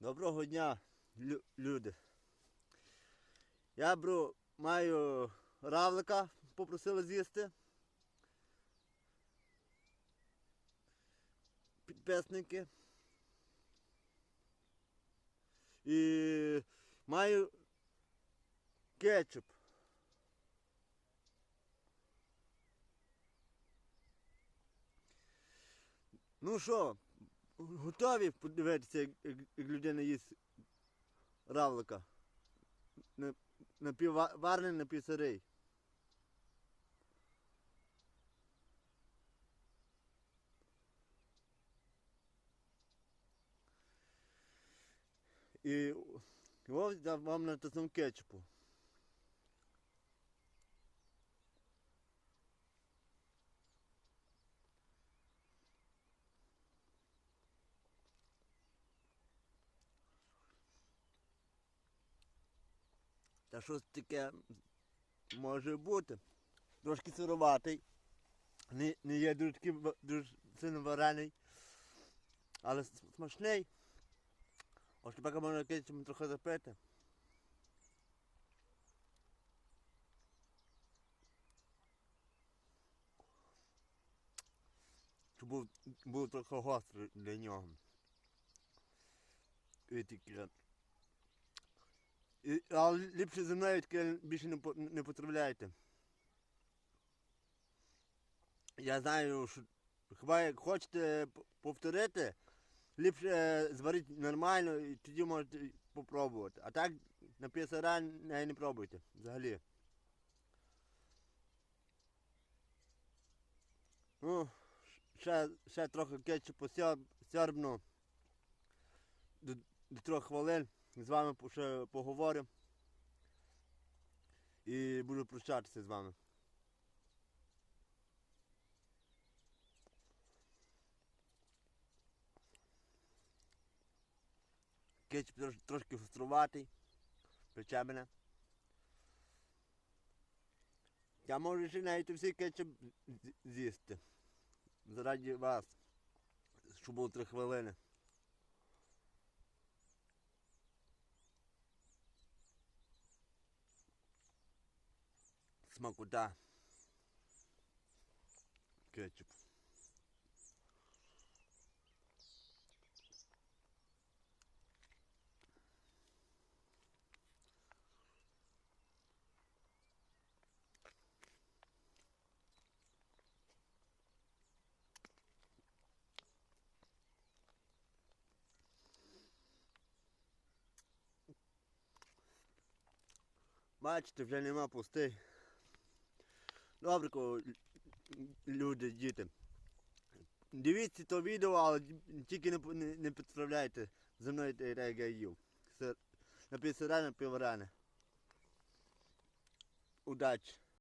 Доброго дня, лю- люди. Я бру, маю равлика, попросили з'їсти. Підписники. І маю кетчуп. Ну що, готові подивитися, як, як, людина їсть равлика? На- Напівварний, напівсирий. І ось я вам натиснув кетчупу. Та щось таке може бути. Трошки сироватий. Не, не є дуже такий дуже сильно варений. Але смачний. Ось тепер можна кетчупом трохи запити. Щоб був, був трохи гострий для нього. І таке. І, але ліпше зі мною таке більше не, не потрапляйте. Я знаю, що хіба як хочете повторити, ліпше е, зварити нормально і тоді можете попробувати. А так на пісара не, не пробуйте взагалі. Ну, ще, ще трохи кетчупу сьор- сьорбну до, до трьох хвилин. З вами ще поговорю. І буду прощатися з вами. Кетчуп трошки гоструватий. Пече мене. Я можу ще навіть всі кетчуп з'їсти. Заради вас. Щоб було три хвилини. Смакота. Кетчуп. Бачите, вже нема пустий. Добре, ко- люди, діти. Дивіться то відео, але тільки не, не, не підправляйте за мною те, як я їв. Сир- На півсиране, півваране. Удачі!